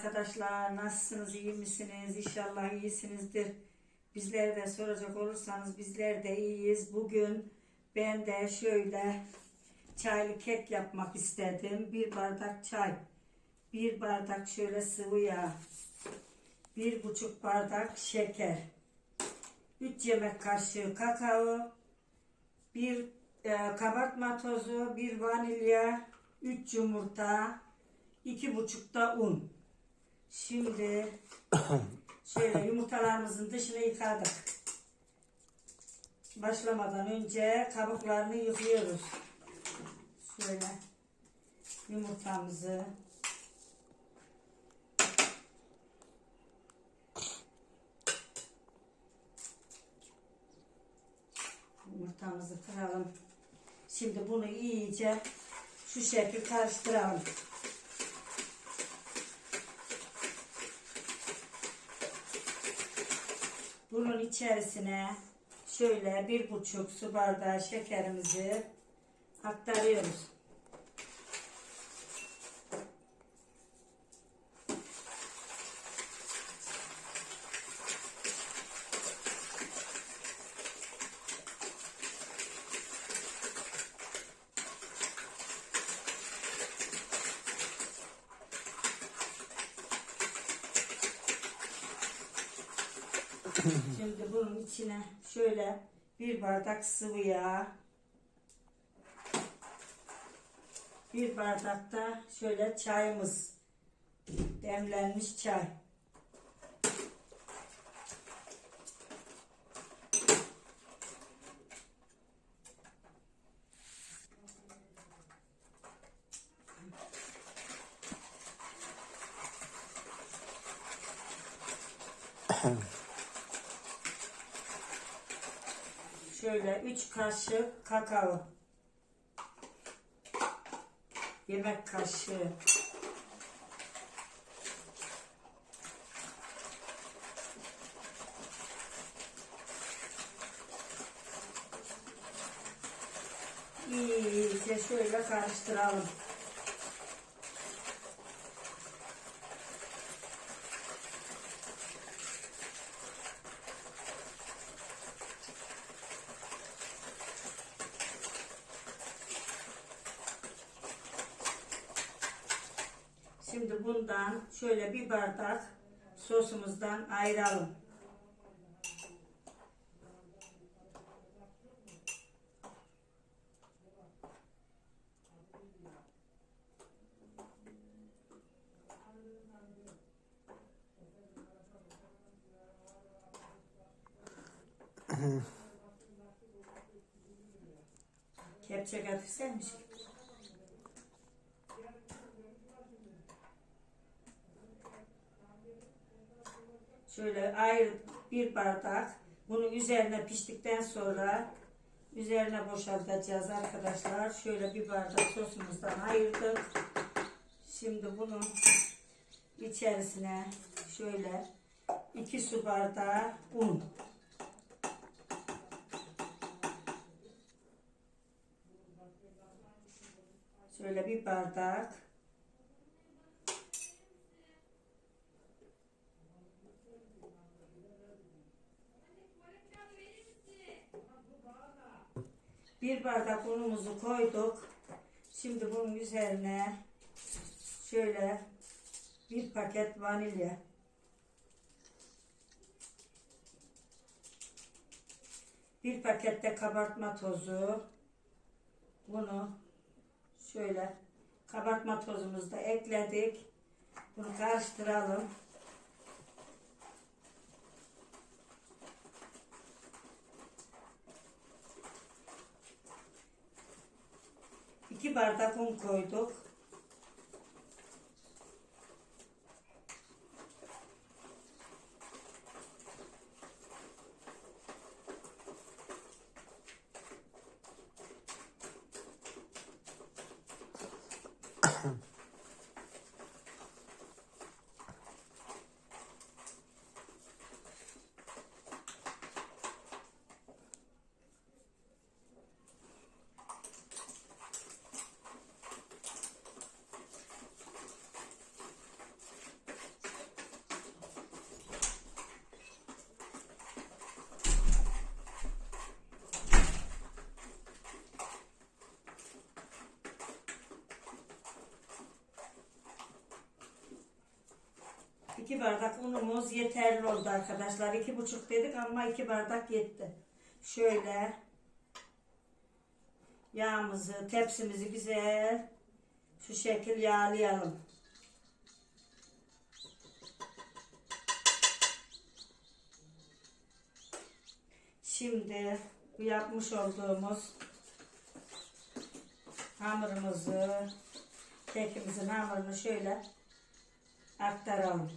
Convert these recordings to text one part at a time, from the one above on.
arkadaşlar. Nasılsınız? iyi misiniz? İnşallah iyisinizdir. Bizleri de soracak olursanız bizler de iyiyiz. Bugün ben de şöyle çaylı kek yapmak istedim. Bir bardak çay. Bir bardak şöyle sıvı yağ. Bir buçuk bardak şeker. 3 yemek kaşığı kakao. Bir e, kabartma tozu. Bir vanilya. 3 yumurta. iki buçuk da un. Şimdi şöyle yumurtalarımızın dışını yıkadık. Başlamadan önce kabuklarını yıkıyoruz. Şöyle yumurtamızı yumurtamızı kıralım. Şimdi bunu iyice şu şekil karıştıralım. Bunun içerisine şöyle bir buçuk su bardağı şekerimizi aktarıyoruz. Şimdi bunun içine şöyle bir bardak sıvı yağ, bir bardak da şöyle çayımız, demlenmiş çay. Şöyle 3 kaşık kakao. Yemek kaşığı. İyice şöyle karıştıralım. Şimdi bundan şöyle bir bardak sosumuzdan ayıralım. Kepçe getirseymiş. Şöyle ayrı bir bardak. Bunu üzerine piştikten sonra üzerine boşaltacağız arkadaşlar. Şöyle bir bardak sosumuzdan ayırdık. Şimdi bunun içerisine şöyle iki su bardağı un. Şöyle bir bardak Bir bardak unumuzu koyduk. Şimdi bunun üzerine şöyle bir paket vanilya. Bir pakette kabartma tozu. Bunu şöyle kabartma tozumuzu da ekledik. Bunu karıştıralım. İki bardak un koyduk. İki bardak unumuz yeterli oldu arkadaşlar. İki buçuk dedik ama iki bardak yetti. Şöyle yağımızı, tepsimizi güzel şu şekil yağlayalım. Şimdi bu yapmış olduğumuz hamurumuzu, kekimizin hamurunu şöyle aktaralım.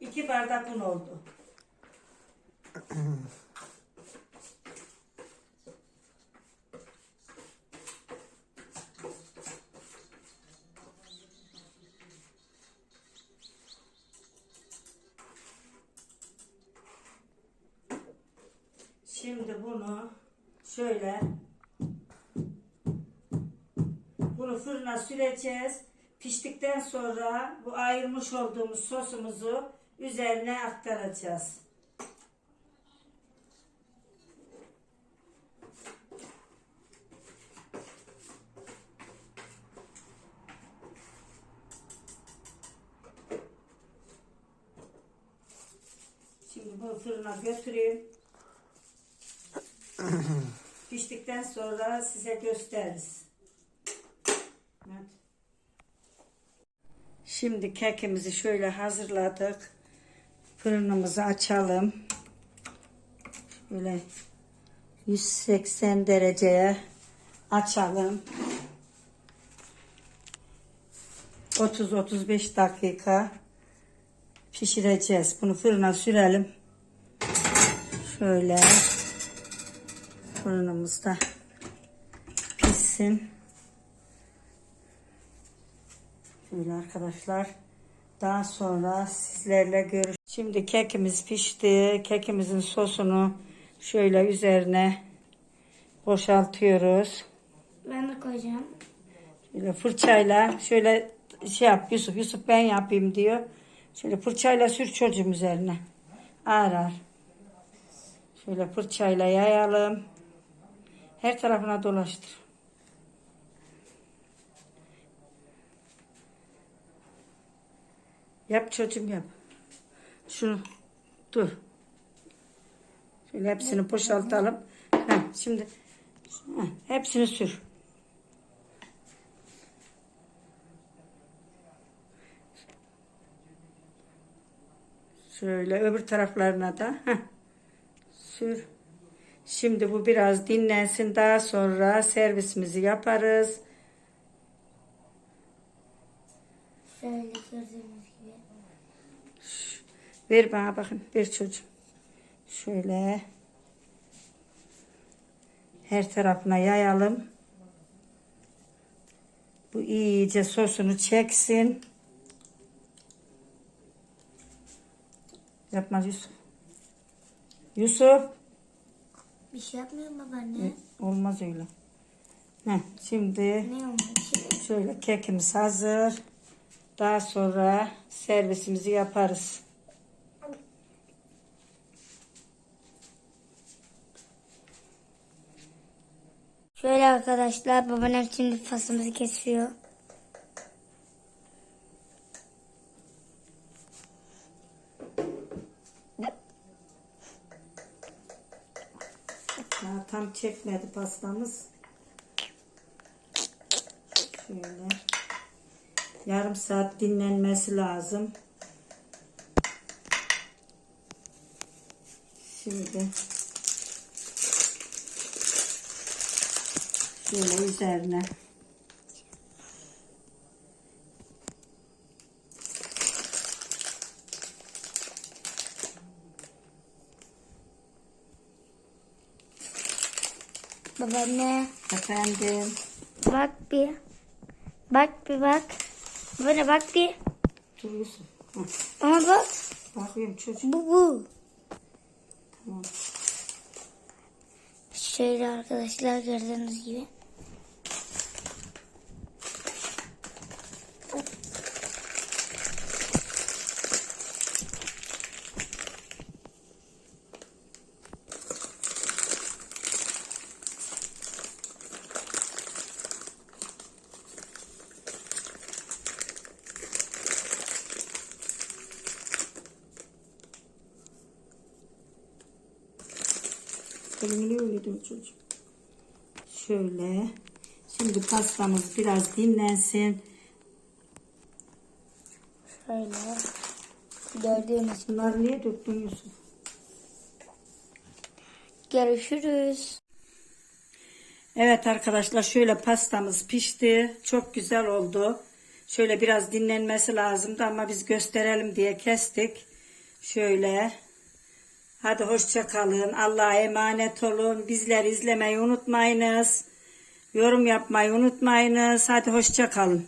İki bardak un oldu. Şimdi bunu şöyle bunu fırına süreceğiz. Piştikten sonra bu ayırmış olduğumuz sosumuzu üzerine aktaracağız. Şimdi bunu fırına götüreyim. Piştikten sonra size gösteririz. Evet. Şimdi kekimizi şöyle hazırladık. Fırınımızı açalım. Şöyle 180 dereceye açalım. 30-35 dakika pişireceğiz. Bunu fırına sürelim. Şöyle fırınımızda pişsin. Şöyle arkadaşlar. Daha sonra sizlerle görüş. Şimdi kekimiz pişti. Kekimizin sosunu şöyle üzerine boşaltıyoruz. Ben de koyacağım. Şöyle fırçayla şöyle şey yap Yusuf. Yusuf ben yapayım diyor. Şöyle fırçayla sür çocuğum üzerine. Ağır ağır. Şöyle fırçayla yayalım. Her tarafına dolaştır. Yap çocuğum yap. Şunu dur. Şöyle hepsini boşaltalım. Heh, şimdi heh, hepsini sür. Şöyle öbür taraflarına da heh, sür. Şimdi bu biraz dinlensin. Daha sonra servisimizi yaparız. Şöyle gördüğünüz gibi. Ver bana bakın. Ver çocuğum. Şöyle. Her tarafına yayalım. Bu iyice sosunu çeksin. Yapmaz Yusuf. Yusuf. Bir şey yapmıyorum babaanne. Olmaz öyle. Heh, şimdi Ne olmuş? Şimdi şöyle kekimiz hazır. Daha sonra servisimizi yaparız. Şöyle arkadaşlar babaannem şimdi fasımızı kesiyor. Daha tam çekmedi pastamız. Şöyle. Yarım saat dinlenmesi lazım. Şimdi şöyle üzerine Babaanne efendim bak bir. Bak bir bak. Babaanne bak bir. dur Yusuf. Hı, Ama bak. Bakıyorum çocuk. Bu bu. Tamam. Şöyle arkadaşlar gördüğünüz gibi. Elini öyle değil mi çocuğum? Şöyle. Şimdi pastamız biraz dinlensin. Şöyle. Gördüğünüz. Bunları niye döktün Yusuf? Görüşürüz. Evet arkadaşlar şöyle pastamız pişti. Çok güzel oldu. Şöyle biraz dinlenmesi lazımdı ama biz gösterelim diye kestik. Şöyle. Hadi hoşça kalın. Allah'a emanet olun. Bizleri izlemeyi unutmayınız. Yorum yapmayı unutmayınız. Hadi hoşça kalın.